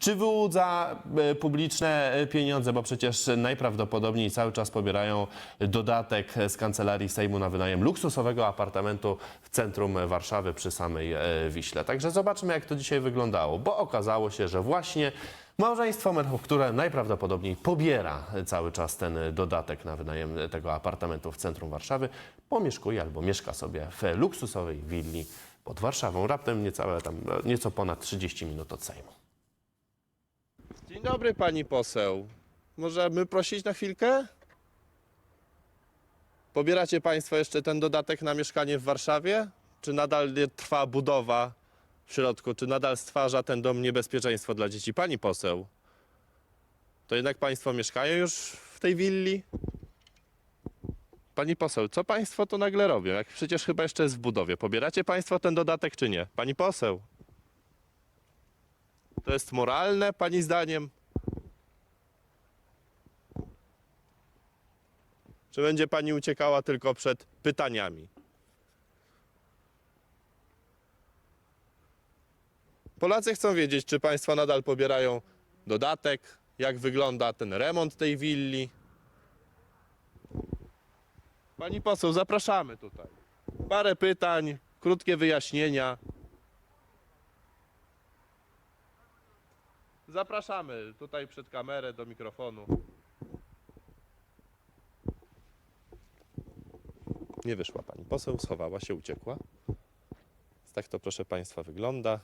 Czy wyłudza e, publiczne e, pieniądze, bo przecież najprawdopodobniej cały czas pobierają dodatek z kancelarii Sejmu na wynajem luksusowego apartamentu w centrum Warszawy przy samej e, Wiśle. Także zobaczmy, jak to dzisiaj wyglądało, bo okazało się, że właśnie małżeństwo Merchów, które najprawdopodobniej pobiera cały czas ten dodatek na wynajem tego apartamentu w centrum Warszawy, pomieszkuje albo mieszka sobie w luksusowej willi pod Warszawą, raptem niecałe tam, nieco ponad 30 minut od Sejmu. Dzień dobry pani poseł. Możemy prosić na chwilkę? Pobieracie państwo jeszcze ten dodatek na mieszkanie w Warszawie? Czy nadal trwa budowa w środku? Czy nadal stwarza ten dom niebezpieczeństwo dla dzieci? Pani poseł, to jednak państwo mieszkają już w tej willi? Pani poseł, co państwo to nagle robią? Jak przecież chyba jeszcze jest w budowie. Pobieracie państwo ten dodatek czy nie? Pani poseł. To jest moralne, pani zdaniem? Czy będzie pani uciekała tylko przed pytaniami? Polacy chcą wiedzieć, czy państwo nadal pobierają dodatek, jak wygląda ten remont tej willi. Pani poseł, zapraszamy tutaj. Parę pytań, krótkie wyjaśnienia. Zapraszamy tutaj przed kamerę do mikrofonu. Nie wyszła pani poseł, schowała się, uciekła. Tak to proszę państwa wygląda.